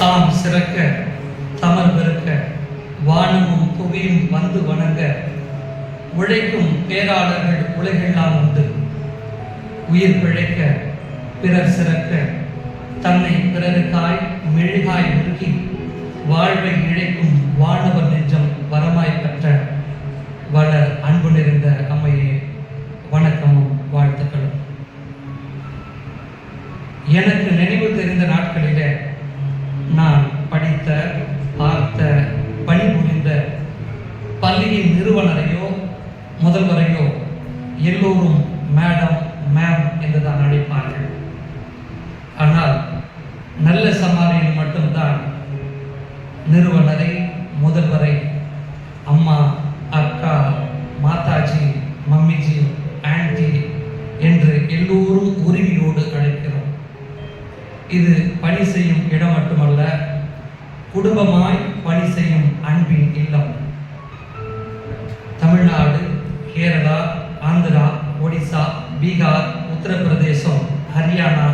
தாம் சிறக்க தமர் பெருக்க வானமும் புவியும் வந்து வணங்க உழைக்கும் பேராளர்கள் உலகெல்லாம் உண்டு. உயிர் பிழைக்க பிறர் சிறக்க தன்னை பிறருக்காய் மெழுகாய் உருகி வாழ்வை இழைக்கும் வானவர் நெஞ்சம் வரமாய் பெற்ற வளர் அன்பு நிறைந்த அம்மையே வணக்கமும் வாழ்த்துக்களும். எனக்கு நினைவு தெரிந்த நாட்களிலே பள்ளியின் நிறுவனரையோ முதல்வரையோ எல்லோரும் மேடம் மேம் என்று தான் அழைப்பார்கள். ஆனால் நல்ல சமாரியன் மட்டும்தான் நிறுவனரை முதல்வரை அம்மா அக்கா மாதாஜி மம்மிஜி ஆன்டி என்று எல்லோரும் உரிமையோடு அழைக்கிறோம். இது பணி செய்யும் இடம் மட்டுமல்ல குடும்பமாய் பணி செய்யும் அன்பின் இல்லம். கேரளா ஆந்திரா ஒடிசா பீகார் உத்தரப்பிரதேசம் ஹரியானா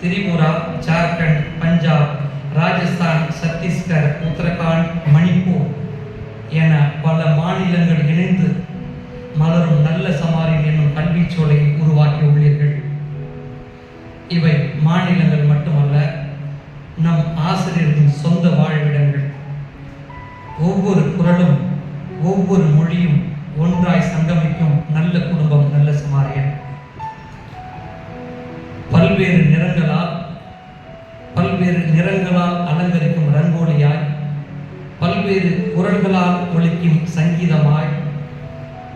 திரிபுரா ஜார்க்கண்ட் பஞ்சாப் ராஜஸ்தான் சத்தீஸ்கர் உத்தரகாண்ட் மணிப்பூர் என பல மாநிலங்கள் இணைந்து மலரும் நல்ல சமாரின் என்னும் கல்விச் சோலை உருவாக்கி உள்ளீர்கள் இவை மாநிலங்கள் மட்டுமல்ல நம் ஆசிரியர்களின் சொந்த வாழ்விடங்கள். ஒவ்வொரு குரலும் ஒவ்வொரு மொழி பல்வேறு நிறங்களால் பல்வேறு நிறங்களால் அலங்கரிக்கும் ரங்கோலியாய் பல்வேறு குரல்களால் ஒலிக்கும் சங்கீதமாய்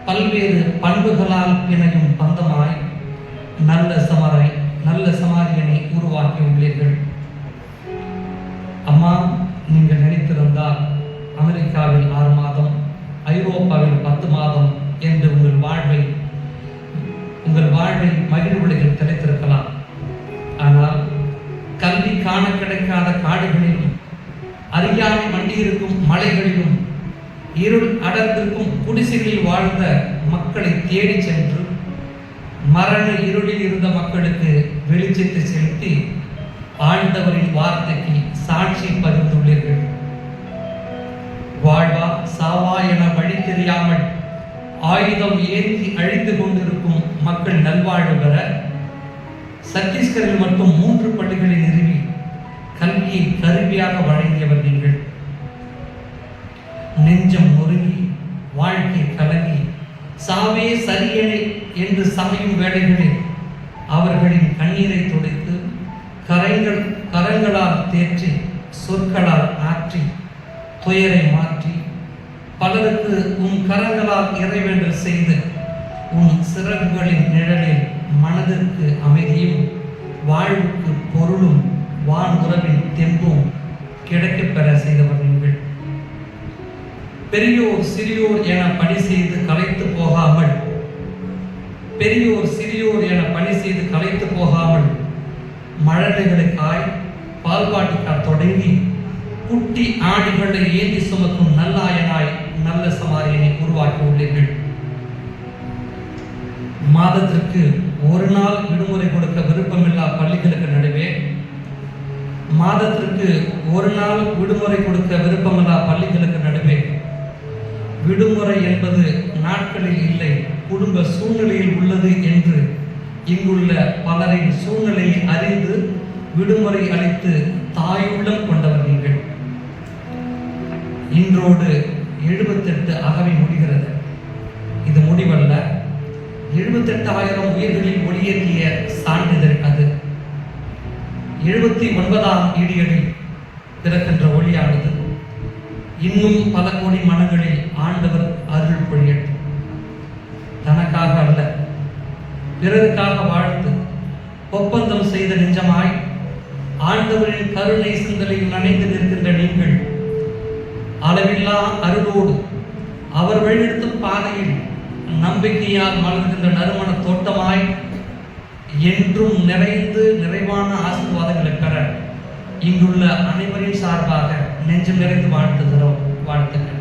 பல்வேறு பண்புகளால் பிணையும் பந்தமாய் நல்ல சமரை நல்ல சமாரியனை உருவாக்கி உள்ளீர்கள். அம்மா நீங்கள் நினைத்திருந்தால் அமெரிக்காவில் ஆறு மாதம் ஐரோப்பாவில் பத்து மாதம் என்று உங்கள் வாழ்வை உங்கள் வாழ்வை மகிழ்வுலையில் கிடைத்திருக்கலாம் காண கிடைக்காத காடுகளிலும் அறியாமை மண்டியிருக்கும் மலைகளிலும் இருள் அடர்ந்திருக்கும் குடிசைகளில் வாழ்ந்த மக்களை தேடி சென்று மரண இருளில் இருந்த மக்களுக்கு வெளிச்சத்தை செலுத்தி ஆழ்ந்தவரின் வார்த்தைக்கு சாட்சி பகிர்ந்துள்ளீர்கள் வாழ்வா சாவா என வழி தெரியாமல் ஆயுதம் ஏந்தி அழிந்து கொண்டிருக்கும் மக்கள் நல்வாழ்வு பெற சத்தீஸ்கரில் மட்டும் மூன்று பள்ளிகளை நிறுவி கல்வியை கருவியாக வழங்கியவர் நீங்கள். நெஞ்சம் முருகி வாழ்க்கை கலங்கி சாவே சரியனை என்று சமையும் வேலைகளில் அவர்களின் கண்ணீரை துடைத்து கரைகள் கரங்களால் தேற்றி சொற்களால் ஆற்றி துயரை மாற்றி பலருக்கு உன் கரங்களால் இறைவேண்டல் செய்து உன் சிறகுகளின் நிழலில் மனதிற்கு அமைதியும் வாழ்வுக்கு பொருளும் வான் உறவில் கிடைக்கப்பெற செய்தவர் நீங்கள் பெரியோர் சிறியோர் என பணி செய்து கலைத்து போகாமல். பெரியோர் சிறியோர் என பணி செய்து கலைத்து போகாமல். மழலைகளுக்காய் பால்பாட்டுக்காய் தொடங்கி குட்டி ஆடிகளை ஏந்தி சுமக்கும் நல்லாயனாய் நல்ல சமாரியனை உருவாக்கி உள்ளீர்கள். மாதத்திற்கு ஒரு நாள் விடுமுறை கொடுக்க விருப்பமில்லா பள்ளிகளுக்கு நடுவே மாதத்திற்கு ஒரு நாள் விடுமுறை கொடுக்க விருப்பமில்லா பள்ளிகளுக்கு நடுவே. விடுமுறை என்பது நாட்களில் இல்லை குடும்ப சூழ்நிலையில் உள்ளது என்று இங்குள்ள பலரின் சூழ்நிலையை அறிந்து விடுமுறை அளித்து தாயுள்ளம் கொண்டவர் நீங்கள். இன்றோடு எழுபத்தெட்டு அகவை முடிகிறது. இது முடிவல்ல. எழுபத்தெட்டாயிரம் உயிர்களில் ஒளியேற்றிய சான்றிதழ் அது. எழுபத்தி ஒன்பதாம் ஈடியடில் பிறக்கின்ற ஒளியானது. இன்னும் பல கோடி மனங்களில் ஆண்டவர் அருள் பொழியட்டும் தனக்காக அல்ல பிறருக்காக வாழ்ந்து ஒப்பந்தம் செய்த நெஞ்சமாய் ஆண்டவரின் கருணை சிந்தனையில் நனைந்து நிற்கின்ற நீங்கள் அளவில்லா அருளோடு அவர் வழிநடத்தும் பாதையில் நம்பிக்கையால் மலர்கின்ற நறுமண தோட்டமாய் என்றும் நிறைந்து நிறைவான ஆசீர்வாதங்களை பெற இங்குள்ள அனைவரின் சார்பாக நெஞ்சம் நிறைந்து வாழ்த்துகிறோம் வாழ்த்துக்கள்.